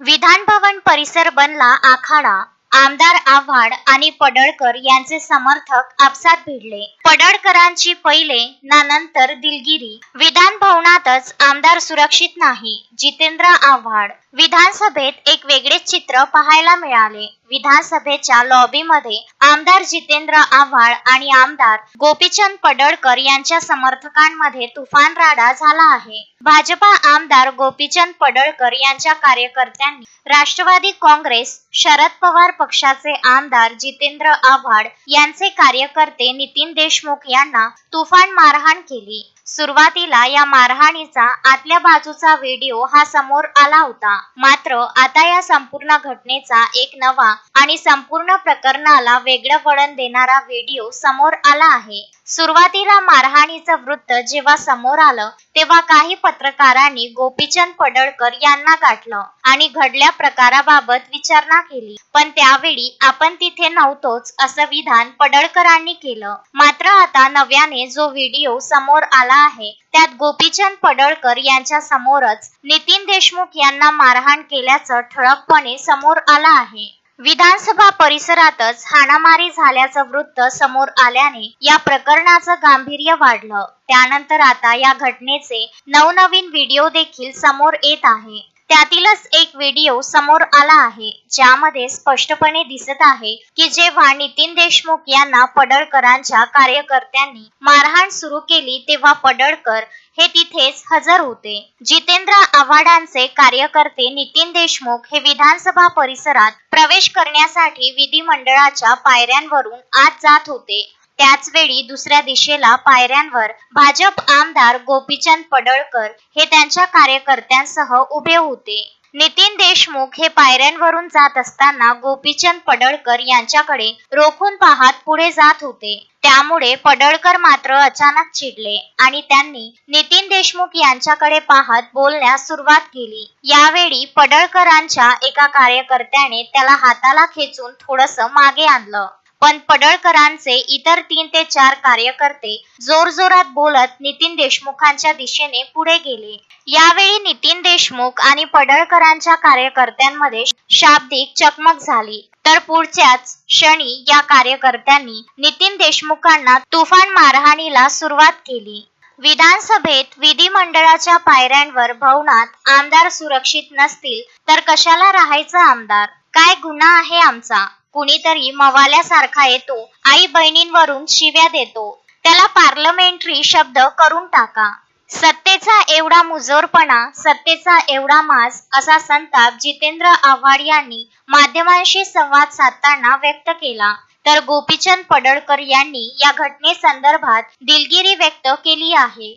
परिसर बनला आखाडा. आमदार आव्हाड आणि पडळकर यांचे समर्थक आपसात भिडले. पडळकरांची पहिले ना नंतर दिलगिरी. विधान भवनातच आमदार सुरक्षित नाही जितेंद्र आव्हाड. विधानसभेत एक वेगळेच चित्र पाहायला मिळाले. विधानसभेच्या लॉबीमध्ये आमदार जितेंद्र आव्हाड आणि आमदार गोपीचंद पडळकर यांच्या समर्थकांमध्ये तुफान राडा झाला आहे. भाजपा आमदार गोपीचंद पडळकर यांच्या कार्यकर्त्यांनी राष्ट्रवादी काँग्रेस शरद पवार पक्षाचे आमदार जितेंद्र आव्हाड यांचे कार्यकर्ते नितीन देशमुख यांना तुफान मारहाण केली. सुरुवातीला या मारहाणीचा आतल्या बाजूचा व्हिडिओ हा समोर आला होता. मात्र आता या संपूर्ण घटनेचा एक नवा आणि संपूर्ण प्रकरणाला वेगळं वळण देणारा व्हिडिओ समोर आला आहे. सुरुवातीला मारहाणीचं वृत्त जेव्हा समोर आलं तेव्हा काही पत्रकारांनी गोपीचंद पडळकर यांना गाठलं आणि घडल्या प्रकाराबाबत विचारणा केली. पण त्यावेळी आपण तिथे नव्हतोच असं विधान पडळकरांनी केलं. मात्र आता नव्याने जो व्हिडिओ समोर आला आहे त्यात गोपीचंद पडळकर यांच्या समोरच नितीन देशमुख यांना मारहाण केल्याचं ठळकपणे समोर आलं आहे. विधानसभा परिसरातच हाणामारी झाल्याचं वृत्त समोर आल्याने या प्रकरणाचं गांभीर्य वाढलं. त्यानंतर आता या घटनेचे नवनवीन व्हिडिओ देखील समोर येत आहे. त्यातीलच एक व्हिडिओ समोर आला आहे ज्यामध्ये स्पष्टपणे दिसत आहे की जेव्हा नितीन देशमुख यांना पडळकरांच्या कार्यकर्त्यांनी मारहाण सुरू केली तेव्हा पडळकर हे तिथेच हजर होते. जितेंद्र आव्हाडांचे कार्यकर्ते नितीन देशमुख हे विधानसभा परिसरात प्रवेश करण्यासाठी विधिमंडळाच्या पायऱ्यांवरून आत जात होते. त्याच वेळी दुसऱ्या दिशेला पायऱ्यांवर भाजप आमदार गोपीचंद पडळकर हे त्यांच्या कार्यकर्त्यांसह उभे होते. नितीन देशमुख हे पायऱ्यांवरून जात असताना गोपीचंद पडळकर यांच्याकडे रोखून पाहत पुढे जात होते. त्यामुळे पडळकर मात्र अचानक चिडले आणि त्यांनी नितीन देशमुख यांच्याकडे पाहत बोलण्यास सुरुवात केली. यावेळी पडळकरांच्या एका कार्यकर्त्याने त्याला हाताला खेचून थोडस मागे आणलं. पण पडळकरांचे इतर तीन ते चार कार्यकर्ते जोरजोरात बोलत नितीन देशमुखांच्या दिशेने पुढे गेले. यावेळी नितीन देशमुख आणि पडळकरांच्या कार्यकर्त्यांमध्ये शाब्दिक चकमक झाली. तर पुढच्याच क्षणी या कार्यकर्त्यांनी नितीन देशमुखांना तुफान मारहाणीला सुरुवात केली. विधानसभेत विधिमंडळाच्या पायऱ्यांवर भवनात आमदार सुरक्षित नसतील तर कशाला राहायचं आमदार? काय गुन्हा आहे आमचा? कुणीतरी मवाल्यासारखा येतो. आई बहिणींवरून शिव्या देतो. त्याला पार्लमेंटरी शब्द करून टाका. सत्तेचा एवढा मुजोरपणा सत्तेचा एवढा मास असा संताप जितेंद्र आव्हाड यांनी माध्यमांशी संवाद साधताना व्यक्त केला. तर गोपीचंद पडळकर यांनी या घटनेसंदर्भात दिलगिरी व्यक्त केली आहे.